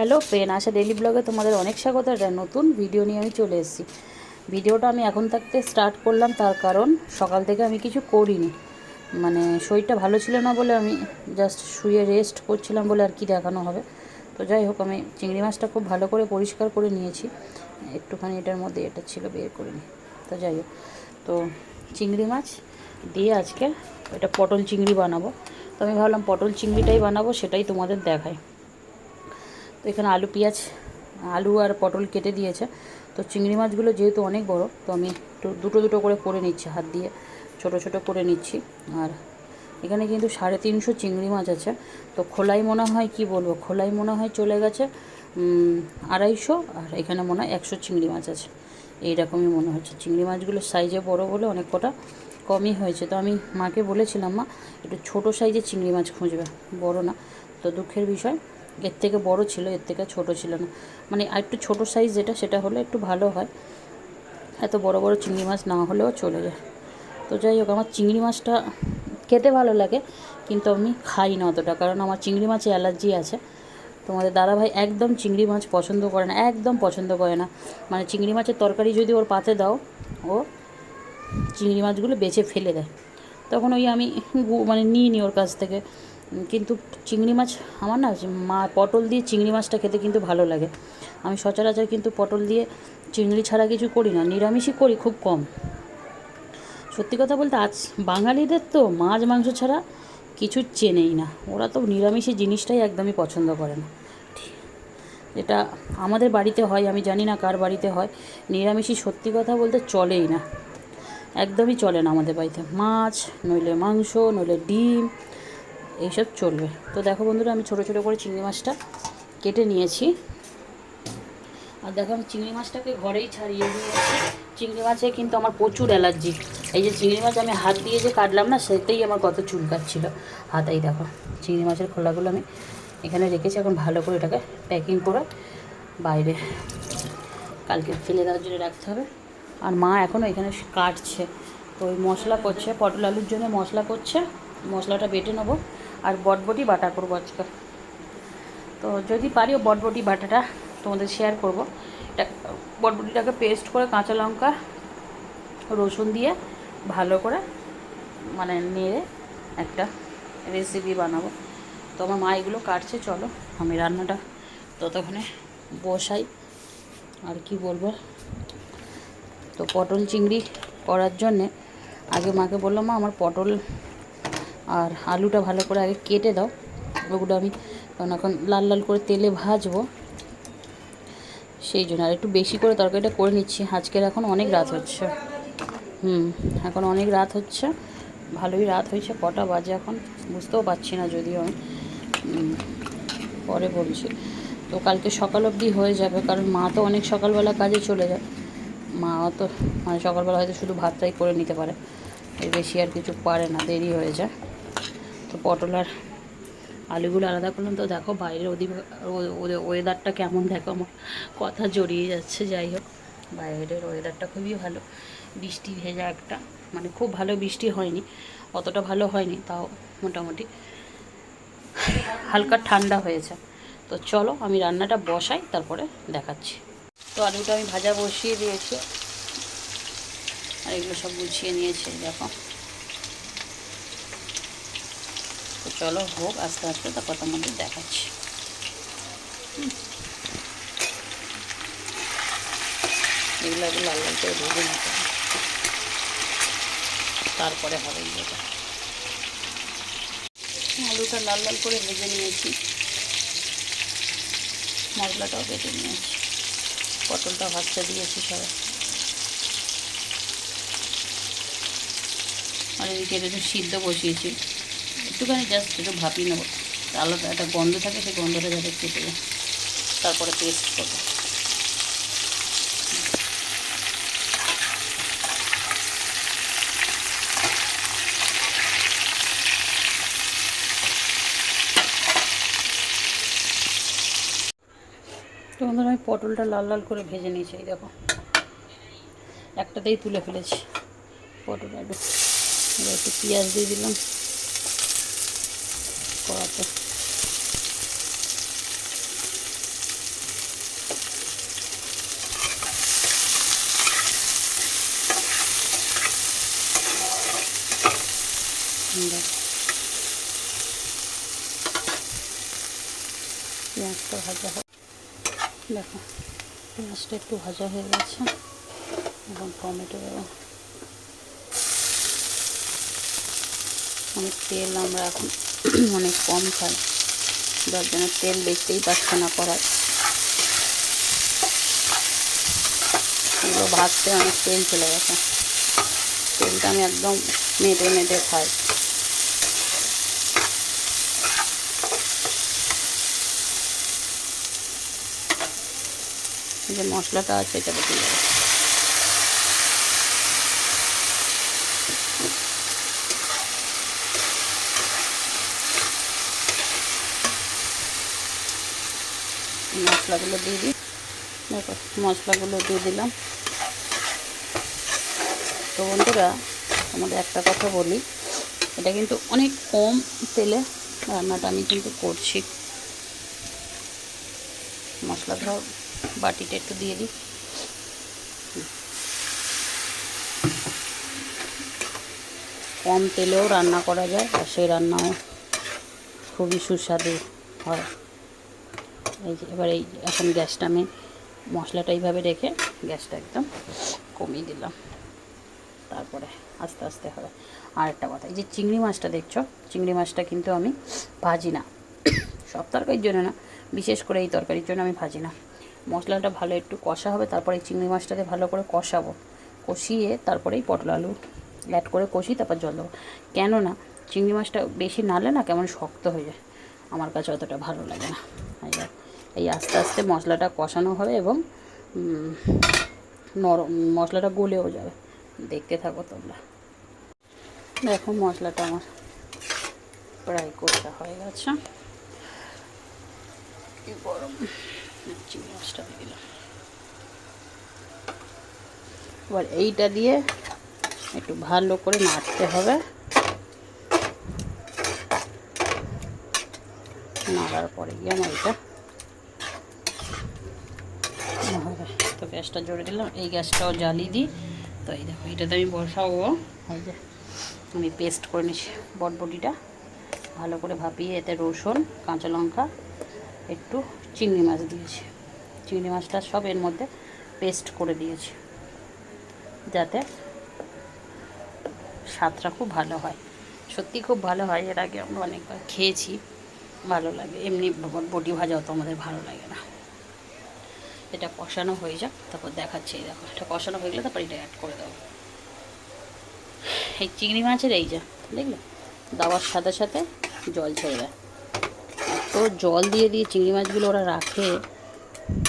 Hello friend আশা daily ব্লগে তোমাদের অনেক স্বাগত। একটা নতুন ভিডিও নিয়ে আমি চলে এসেছি। ভিডিওটা আমি এখন থাকতে স্টার্ট করলাম, তার কারণ সকাল থেকে আমি কিছু করিনি। মানে শরীরটা ভালো ছিল না বলে আমি জাস্ট শুয়ে রেস্ট করছিলাম বলে আর কি দেখানো হবে। তো যাই হোক, আমি চিংড়ি মাছটা খুব ভালো করে পরিষ্কার করে নিয়েছি। একটুখানি এটার মধ্যে এটা ছিল, বের করে নিই। তো যাই হোক, তো চিংড়ি মাছ দিয়ে আজকে এটা পটল চিংড়ি বানাবো। তো আমি ভাবলাম পটল চিংড়িটাই বানাবো, সেটাই তোমাদের দেখায় তো এখানে আলু, পেঁয়াজ, আলু আর পটল কেটে দিয়েছে। তো চিংড়ি মাছগুলো যেহেতু অনেক বড়, তো আমি একটু দুটো দুটো করে করে নিচ্ছি, হাত দিয়ে ছোট ছোট করে নিচ্ছি। আর এখানে কিন্তু সাড়ে তিনশো চিংড়ি মাছ আছে। তো খোলাই মনে হয়, কি বলব, খোলাই মনে হয় চলে গেছে। আড়াইশো আর এখানে মনে হয় একশো চিংড়ি মাছ আছে। এইরকমই মনে হচ্ছে। চিংড়ি মাছগুলোর সাইজে বড় বলে অনেক কটা কমই হয়েছে। তো আমি মাকে বলেছিলাম, মা, একটু ছোটো সাইজের চিংড়ি মাছ খুঁজবে, বড় না। তো দুঃখের বিষয় এর থেকে বড় ছিল, এর থেকে ছোট ছিল না। মানে আর একটু ছোটো সাইজ যেটা, সেটা হলে একটু ভালো হয়। এত বড় বড় চিংড়ি মাছ না হলেও চলে যায়। তো যাই হোক, আমার চিংড়ি মাছটা খেতে ভালো লাগে, কিন্তু আমি খাই না অতটা, কারণ আমার চিংড়ি মাছে অ্যালার্জি আছে। তোমাদের দাদাভাই একদম চিংড়ি মাছ পছন্দ করে না, একদম পছন্দ করে না। মানে চিংড়ি মাছের তরকারি যদি ওর পাতে দাও, ও চিংড়ি মাছগুলো বেছে ফেলে দেয়। তখন ওই আমি মানে নিই নি ওর কাছ থেকে। কিন্তু চিংড়ি মাছ আমার না মা পটল দিয়ে চিংড়ি মাছটা খেতে কিন্তু ভালো লাগে। আমি সচরাচর কিন্তু পটল দিয়ে চিংড়ি ছাড়া কিছু করি না, নিরামিষই করি খুব কম। সত্যি কথা বলতে আজ বাঙালিদের তো মাছ মাংস ছাড়া কিছু চেনেই না, ওরা তো নিরামিষী জিনিসটাই একদমই পছন্দ করে না। যেটা আমাদের বাড়িতে হয়, আমি জানি না কার বাড়িতে হয়, নিরামিষই সত্যি কথা বলতে চলেই না। একদমই চলে না আমাদের বাড়িতে। মাছ, নইলে মাংস, নইলে ডিম এইসব চলবে। তো দেখো বন্ধুরা, আমি ছোটো ছোটো করে চিংড়ি মাছটা কেটে নিয়েছি। আর দেখো, আমি চিংড়ি মাছটাকে ঘরেই ছাড়িয়ে দিয়েছি। চিংড়ি মাছে কিন্তু আমার প্রচুর অ্যালার্জি। এই যে চিংড়ি মাছ আমি হাত দিয়ে যে কাটলাম না, সেটাই আমার কত চুলকাচ্ছিল। হাতেই দেখো, চিংড়ি মাছের খোলাগুলো আমি এখানে রেখেছি। এখন ভালো করে এটাকে প্যাকিং করে বাইরে কালকে ফেলে দেওয়ার জন্য রাখতে হবে। আর মা এখনও এখানে কাটছে। তো ওই মশলা করছে, পটল আলুর জন্য মশলা করছে। মশলাটা বেটে নেব। আর বটবটি বাটা করব আজকে। তো যদি পারি বটবটি বাটাটা তোমাদের শেয়ার করব। এটা বটবটিটাকে পেস্ট করে কাঁচা লঙ্কা, রসুন দিয়ে ভালো করে মানে নেড়ে একটা রেসিপি বানাবো। তো আমার মা এগুলো কাটছে, চলো আমি রান্নাটা ততক্ষণে বসাই। আর কি বলব? তো পটল চিংড়ি করার জন্যে আগে মাকে বললাম, মা, আমার পটল আর আলুটা ভালো করে আগে কেটে দাও। ওগুলো আমি কারণ এখন লাল লাল করে তেলে ভাজবো। সেই জন্য আর একটু বেশি করে তরকারিটা করে নিচ্ছি। আজকের এখন অনেক রাত হচ্ছে। হুম, এখন অনেক রাত হচ্ছে। ভালোই রাত হয়েছে, কটা বাজে এখন? বুঝতেও পারছি না যদিও পরে বলছি। তো কালকে সকাল অবধি হয়ে যাবে, কারণ মা তো অনেক সকালবেলা কাজে চলে যায়। মা তো মানে সকালবেলা হয়তো শুধু ভাতটাই করে নিতে পারে। এর বেশি আর কিছু পারে না, দেরি হয়ে যায়। তো পটল আর আলুগুলো আলাদা করলাম। তো দেখো বাইরের ওদিক ওয়েদারটা কেমন দেখো আমার কথা জড়িয়ে যাচ্ছে, যাই হোক। বাইরের ওয়েদারটা খুবই ভালো। বৃষ্টি ভেজা একটা। মানে খুব ভালো বৃষ্টি হয়নি। অতটা ভালো হয়নি, তাও মোটামুটি। হালকা ঠান্ডা হয়েছে। তো চলো আমি রান্নাটা বসাই, তারপরে দেখাচ্ছি। তো আলুটা আমি ভাজা বসিয়ে দিয়েছি। আর এগুলো সব গুছিয়ে নিয়েছি, দেখো তো চলো হোক, আস্তে আস্তে তারপর তোমাদের দেখাচ্ছি। এগুলো লাল লাল করে ভেজে নিতে। তারপরে হবে ইয়েটা আলুটা লাল লাল করে ভেজে নিয়েছি। মশলাটাও বেটে নিয়েছি। পটলটা ভাজতে দিয়েছি সবাই। আর এদিকে সিদ্ধ বসিয়েছি। একটুখানি জাস্ট একটু ভাপিয়ে নেব। আলাদা একটা গন্ধ থাকে, সেই গন্ধটা যাতে কেটে যায় তারপরে পেস্ট করব। তো বন্ধুরা, আমি পটলটা লাল লাল করে ভেজে নিয়েছি, এই দেখো। একটাতেই তুলে ফেলেছি। পটলটা একটু পেঁয়াজ দিয়ে দিলাম। করাতে। পেঁয়াজটা ভাজা হয় দেখো, পেঁয়াজটা একটু ভাজা হয়ে গেছে। এবং টমেটো দেবো। অনেক তেল আমরা এখন অনেক কম খায়। যার জন্য তেল দেখতেই পাচ্ছে না করার এগুলো ভাজতে অনেক তেল চলে গেছে। তেলটা আমি একদম মেটে মেটে খাই। যে মশলাটা আছে, এটা বেটে যাবে মশলাগুলো দিয়ে দিই। দেখো, মশলাগুলো দিয়ে দিলাম। তো বন্ধুরা, তোমাদের একটা কথা বলি। এটা কিন্তু অনেক কম তেলে রান্নাটা আমি কিন্তু করছি। মশলা ধর বাটিটা একটু দিয়ে দিই। কম তেলেও রান্না করা যায়, আর সেই রান্নাও খুবই সুস্বাদু হয়। এই যে এবার এই এখন গ্যাসটা আমি মশলাটা এইভাবে রেখে গ্যাসটা একদম কমিয়ে দিলাম। তারপরে আস্তে আস্তে হবে। আর একটা কথা, এই যে চিংড়ি মাছটা দেখছ, চিংড়ি মাছটা কিন্তু আমি ভাজি না। সব তরকারির জন্য না, বিশেষ করে এই তরকারির জন্য আমি ভাজি না। মশলাটা ভালো একটু কষা হবে, তারপরে এই চিংড়ি মাছটাকে ভালো করে কষাবো। কষিয়ে তারপরেই পটল আলু অ্যাড করে কষি তারপর জল দেবো। কেননা, চিংড়ি মাছটা বেশি নালে না কেমন শক্ত হয়ে যায়। আমার কাছে অতটা ভালো লাগে না। এই আস্তে আস্তে মশলাটা কষানো হবে এবং নরম, মশলাটা গলেও যাবে। দেখতে থাকো তোমরা। দেখো মশলাটা আমার প্রায় কষা হয়ে গেছে। গরম। মাছটা এবার এইটা দিয়ে একটু ভালো করে নাড়তে হবে। নাড়ার পরে গিয়ে আমার এটা হবে তো গ্যাসটা জোরে দিলাম। এই গ্যাসটাও জ্বালিয়ে দিই। তো এই দেখো, এটাতে আমি বসাবো। এই যে, আমি পেস্ট করে নিচ্ছি বটবটিটা। ভালো করে ভাপিয়ে এতে রসুন, কাঁচা লঙ্কা, একটু চিংড়ি মাছ দিয়েছি। চিংড়ি মাছটা সব এর মধ্যে পেস্ট করে দিয়েছি, যাতে স্বাদটা খুব ভালো হয়। সত্যি খুব ভালো হয়, এর আগে আমরা অনেকবার খেয়েছি, ভালো লাগে। এমনি বটি ভাজাও তো আমাদের ভালো লাগে না। এটা কষানো হয়ে যাক, তারপর দেখাচ্ছি, এই দেখো, এটা কষানো হয়ে গেলে তারপর এটা অ্যাড করে দেবো। এই চিংড়ি মাছের এই যা, দেখলে? দেওয়ার সাথে সাথে জল ছেড়ে দেয়। তো জল দিয়ে দিয়ে চিংড়ি মাছগুলো ওরা রাখে,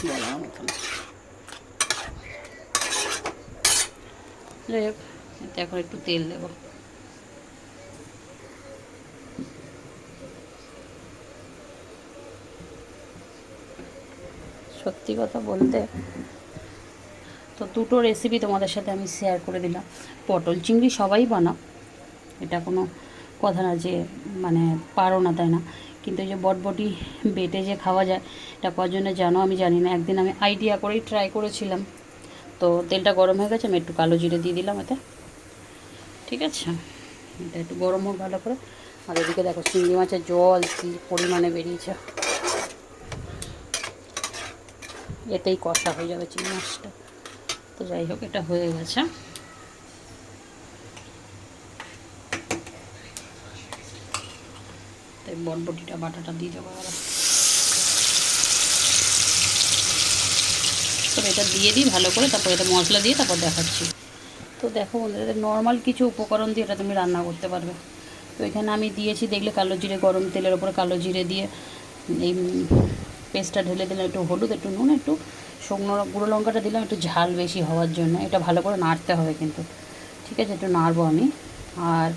বলার মতো না। যাই হোক, এতে এখন একটু তেল দেবো। সত্যি কথা বলতে তো দুটো রেসিপি তোমাদের সাথে আমি শেয়ার করে দিলাম। পটল চিংড়ি সবাই বানাও, এটা কোনো কথা না যে মানে পারো না তাই না। কিন্তু এই যে বটবটি বেটে যে খাওয়া যায়, এটা কজনে জানো আমি জানি না। একদিন আমি আইডিয়া করেই ট্রাই করেছিলাম। তো তেলটা গরম হয়ে গেছে, আমি একটু কালো জিরে দিয়ে দিলাম এতে। ঠিক আছে? এটা একটু গরম হোক ভালো করে। আর এদিকে দেখো চিংড়ি মাছের জল কী পরিমাণে বেরিয়েছে। এতেই কষা হয়ে যাবে চিংড়ি মাছটা। তো যাই হোক, এটা হয়ে গেছে। বটবটিটা, বাটাটা দিয়ে দেবো তো এটা দিয়ে দিই ভালো করে, তারপর এটা মশলা দিয়ে তারপর দেখাচ্ছি। তো দেখো বন্ধুরা নর্মাল কিছু উপকরণ দিয়ে এটা তুমি রান্না করতে পারবে। তো এখানে আমি দিয়েছি, দেখলে কালো জিরে, গরম তেলের ওপরে কালো জিরে দিয়ে, এই পেস্টটা ঢেলে দিলাম, একটু হলুদ, একটু নুন, একটু শুকনো গুঁড়ো লঙ্কাটা দিলাম, একটু ঝাল বেশি হওয়ার জন্য। এটা ভালো করে নাড়তে হবে কিন্তু। ঠিক আছে, একটু নাড়বো আমি। আর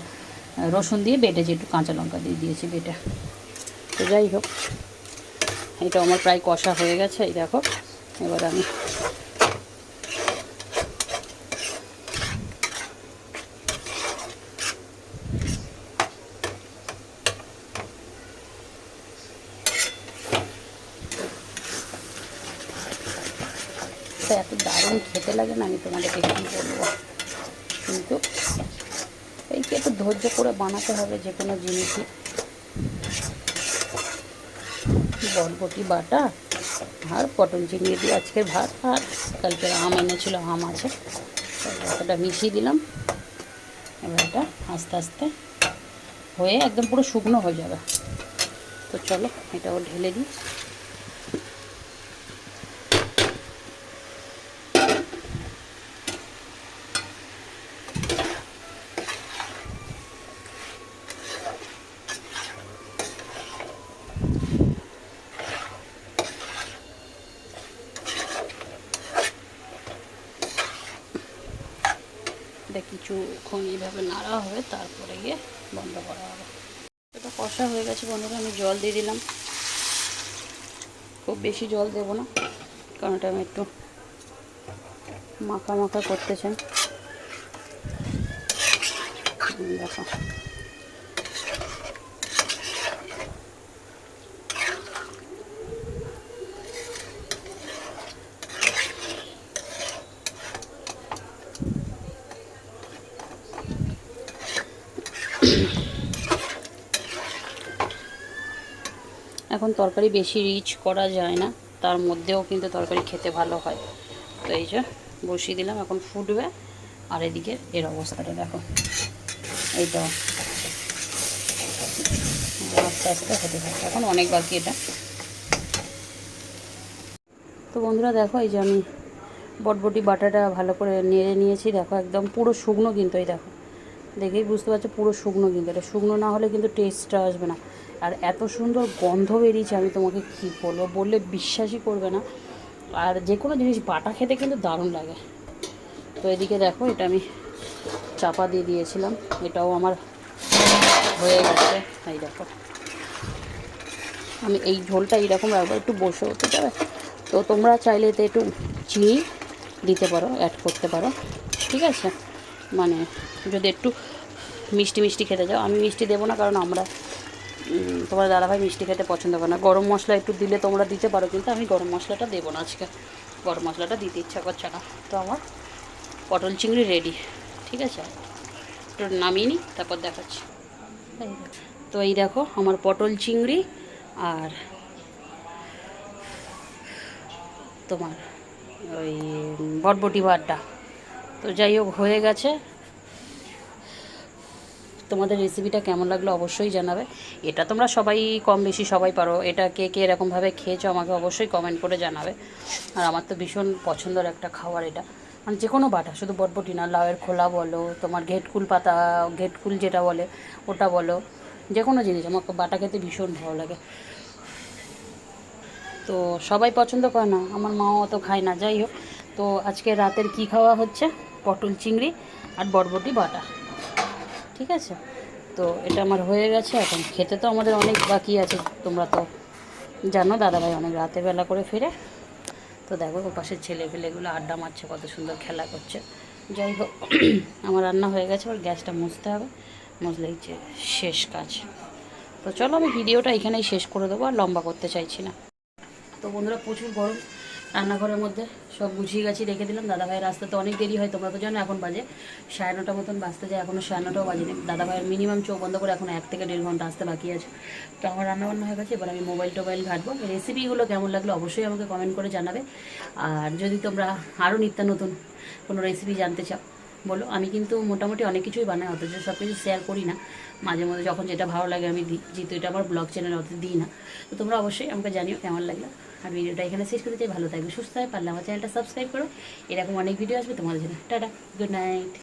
রসুন দিয়ে বেটেছি, একটু কাঁচা লঙ্কা দিয়ে দিয়েছি বেটে। তো যাই হোক, এটা আমার প্রায় কষা হয়ে গেছে, এই দেখো। এবার আমি তো এত খেতে লাগে না, আমি তোমাদেরকে কী বলব। কিন্তু এইকে একটু ধৈর্য করে বানাতে হবে যে কোনো জিনিসই। বরবটি বাটা? আর পটল চিংড়ি দিয়ে আজকে ভাত, আর কালকে আম এনেছিল, আম আছে। এটা মিশিয়ে দিলাম। এবার এটা আস্তে আস্তে হয়ে একদম পুরো শুকনো হয়ে যাবে। তো চলো, এটাও ঢেলে দিই। এটা কিছুক্ষণ এইভাবে নাড়া হবে, তারপরে গিয়ে বন্ধ করা হবে। এটা কষা হয়ে গেছে বন্ধুরা, আমি জল দিয়ে দিলাম। খুব বেশি জল দেব না, কারণ এটা আমি একটু মাখা মাখা করতে চাই দেখো। এখন তরকারি বেশি রিচ করা যায় না, তার মধ্যেও কিন্তু তরকারি খেতে ভালো হয়। তো এই যে বসিয়ে দিলাম, এখন ফুটবে। আর এদিকে এর অবস্থাটা দেখো। এইটা আস্তে আস্তে হতে থাকে এখন অনেক বাকি এটা। তো বন্ধুরা দেখো, এই যে আমি বটবটি বাটাটা ভালো করে নেড়ে নিয়েছি। দেখো একদম পুরো শুকনো কিন্তু এই দেখো। দেখেই বুঝতে পারছ পুরো শুকনো কিন্তু। এটা শুকনো না হলে কিন্তু টেস্টটা আসবে না। আর এত সুন্দর গন্ধ বেরিয়েছে, আমি তোমাকে কী বলব? বললে বিশ্বাসই করবে না। আর যে কোনো জিনিস, বাটা খেতে কিন্তু দারুণ লাগে। তো এদিকে দেখো, এটা আমি চাপা দিয়ে দিয়েছিলাম। এটাও আমার হয়ে গেছে। এই দেখো। আমি এই ঝোলটা এইরকম রাখব একটু বসে হতে যাবে তো তোমরা চাইলে এতে একটু চিনি দিতে পারো অ্যাড করতে পারো। ঠিক আছে? মানে যদি একটু মিষ্টি মিষ্টি খেতে যাও আমি মিষ্টি দেবো না, কারণ আমরা তোমার দাদাভাই মিষ্টি খেতে পছন্দ করে না। গরম মশলা একটু দিলে তোমরা দিতে পারো, কিন্তু আমি গরম মশলাটা দেবো না আজকে। গরম মশলাটা দিতে ইচ্ছা করছে না। তো আমার পটল চিংড়ি রেডি ঠিক আছে? একটু নামিয়ে নিই তারপর দেখাচ্ছি। তো এই দেখো, আমার পটল চিংড়ি আর তোমার ওই বটবটি ভাতটা। তো যাই হোক, হয়ে গেছে। তোমাদের রেসিপিটা কেমন লাগল অবশ্যই জানাবে। এটা তোমরা সবাই কম বেশি সবাই পারো। এটা কে কে এরকমভাবে খেয়েছো আমাকে অবশ্যই কমেন্ট করে জানাবে। আর আমার তো ভীষণ পছন্দের একটা খাবার এটা। মানে যে কোনো বাটা, শুধু বটবটি না, লাউয়ের খোলা বলো, তোমার ঘেটকুল পাতা, ঘেটকুল যেটা বলে, ওটা বলো যে কোনো জিনিস আমাকে বাটা খেতে ভীষণ ভালো লাগে। তো সবাই পছন্দ করে না, আমার মাও অত খায় না। যাই হোক, তো আজকে রাতের কি খাওয়া হচ্ছে? পটল চিংড়ি আর বরবটি বাটা। ঠিক আছে? তো এটা আমার হয়ে গেছে, এখন খেতে তো আমাদের অনেক বাকি আছে, তোমরা তো জানো দাদাভাই অনেক রাতের বেলা করে ফিরে। তো দেখো ও পাশের ছেলে ফেলেগুলো আড্ডা মারছে, কত সুন্দর খেলা করছে। যাই হোক, আমার রান্না হয়ে গেছে, এবার গ্যাসটা মুছতে হবে। মুছলেই যে শেষ কাজ। তো চলো আমি ভিডিওটা এখানেই শেষ করে দেবো, আর লম্বা করতে চাইছি না। তো বন্ধুরা, প্রচুর গরম। রান্নাঘরের মধ্যে সব গুছিয়ে গেছি রেখে দিলাম। দাদাভাইয়ের আসতে তো অনেক দেরি হয়, তোমরা তো জানো এখন বাজে। সাড়ে নটা মতন বাঁচতে যায় এখনও সাড়ে নটাও বাজে বাজেনি। দাদাভাইয়ের মিনিমাম চোখ বন্ধ করে এখন এক থেকে দেড় ঘণ্টা আসতে বাকি আছে। তো আমার রান্নাবান্না হয়ে গেছে, এবার আমি মোবাইল টোবাইল ঘাটবো। রেসিপিগুলো কেমন লাগল অবশ্যই আমাকে কমেন্ট করে জানাবে। আর যদি তোমরা আরও নিত্য নতুন কোনো রেসিপি জানতে চাও, বলো। আমি কিন্তু মোটামুটি অনেক কিছুই বানাই, অথচ সব কিছু শেয়ার করি না। মাঝে মধ্যে যখন যেটা ভালো লাগে আমি দিই, যেহেতু এটা আমার ব্লগ চ্যানেল অত দিই না। তো তোমরা অবশ্যই আমাকে জানিও কেমন লাগল। আর ভিডিওটা এখানে শেষ করতে চাই। ভালো থাকবে, সুস্থ হয় পারলে আমার চ্যানেলটা সাবস্ক্রাইব করো। এরকম অনেক ভিডিও আসবে তোমাদের জন্য। Tata good night